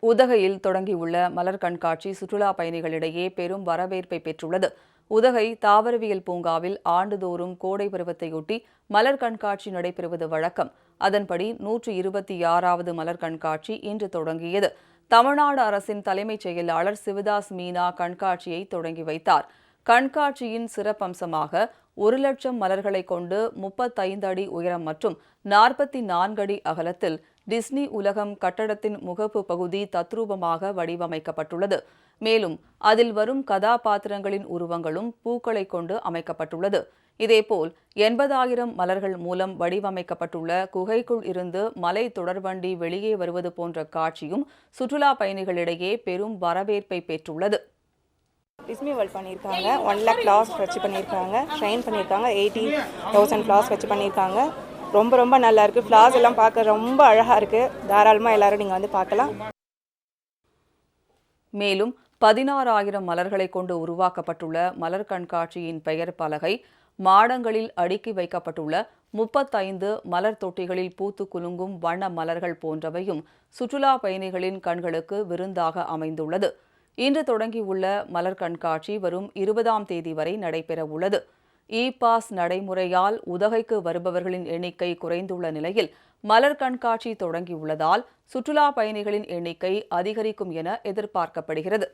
உதகையில் தொடங்கியுள்ள மலர் கண்காட்சி சுற்றுலா பயணிகளிடையே பெரும் வரவேற்பை பெற்றுள்ளது. உதகை தாவரவியல் பூங்காவில் ஆண்டுதோறும் கோடை பருவத்தையொட்டி மலர் கண்காட்சி நடைபெறுவது வழக்கம். அதன்படி நூற்று இருபத்தி ஆறாவது மலர் கண்காட்சி இன்று தொடங்கியது. தமிழ்நாடு அரசின் தலைமைச் செயலாளர் சிவதாஸ் மீனா கண்காட்சியை தொடங்கி வைத்தார். கண்காட்சியின் சிறப்பம்சமாக ஒரு லட்சம் மலர்களை கொண்டு முப்பத்தைந்து அடி உயரம் மற்றும் நாற்பத்தி நான்கு அடி அகலத்தில் டிஸ்னி உலகம் கட்டடத்தின் முகப்பு பகுதி தத்ரூபமாக வடிவமைக்கப்பட்டுள்ளது. மேலும் அதில் வரும் கதாபாத்திரங்களின் உருவங்களும் பூக்களை கொண்டு அமைக்கப்பட்டுள்ளது. இதேபோல் எண்பதாயிரம் மலர்கள் மூலம் வடிவமைக்கப்பட்டுள்ள குகைக்குள் இருந்து மலை தொடர்வண்டி வெளியே வருவது போன்ற காட்சியும் சுற்றுலா பயணிகளிடையே பெரும் வரவேற்பை பெற்றுள்ளது. டிஸ்மி வேர்ல்ட் பண்ணியிருக்காங்க. ஒன் லேக் கிளாஸ் வச்சு பண்ணியிருக்காங்க. ஷைன் பண்ணியிருக்காங்க. எயிட்டி தௌசண்ட் கிளாஸ் வச்சு பண்ணியிருக்காங்க. ரொம்ப ரொம்ப நல்லா இருக்குது ஃப்ளார்ஸ் எல்லாம் பார்க்க ரொம்ப அழகாக இருக்குது தாராளமாக எல்லாரும் நீங்கள் வந்து பார்க்கலாம். மேலும் பதினாறாயிரம் மலர்களை கொண்டு உருவாக்கப்பட்டுள்ள மலர் கண்காட்சியின் பெயர் பலகை மாடங்களில் அடுக்கி வைக்கப்பட்டுள்ள முப்பத்தைந்து மலர் தொட்டிகளில் பூத்து குலுங்கும் வண்ண மலர்கள் போன்றவையும் சுற்றுலா பயணிகளின் கண்களுக்கு விருந்தாக அமைந்துள்ளது. இன்று தொடங்கியுள்ள மலர் கண்காட்சி வரும் இருபதாம் தேதி வரை நடைபெற உள்ளது. இ பாஸ் நடைமுறையால் உதகைக்கு வருபவர்களின் எண்ணிக்கை குறைந்துள்ள நிலையில் மலர் கண்காட்சி தொடங்கியுள்ளதால் சுற்றுலா பயணிகளின் எண்ணிக்கை அதிகரிக்கும் என எதிர்பார்க்கப்படுகிறது.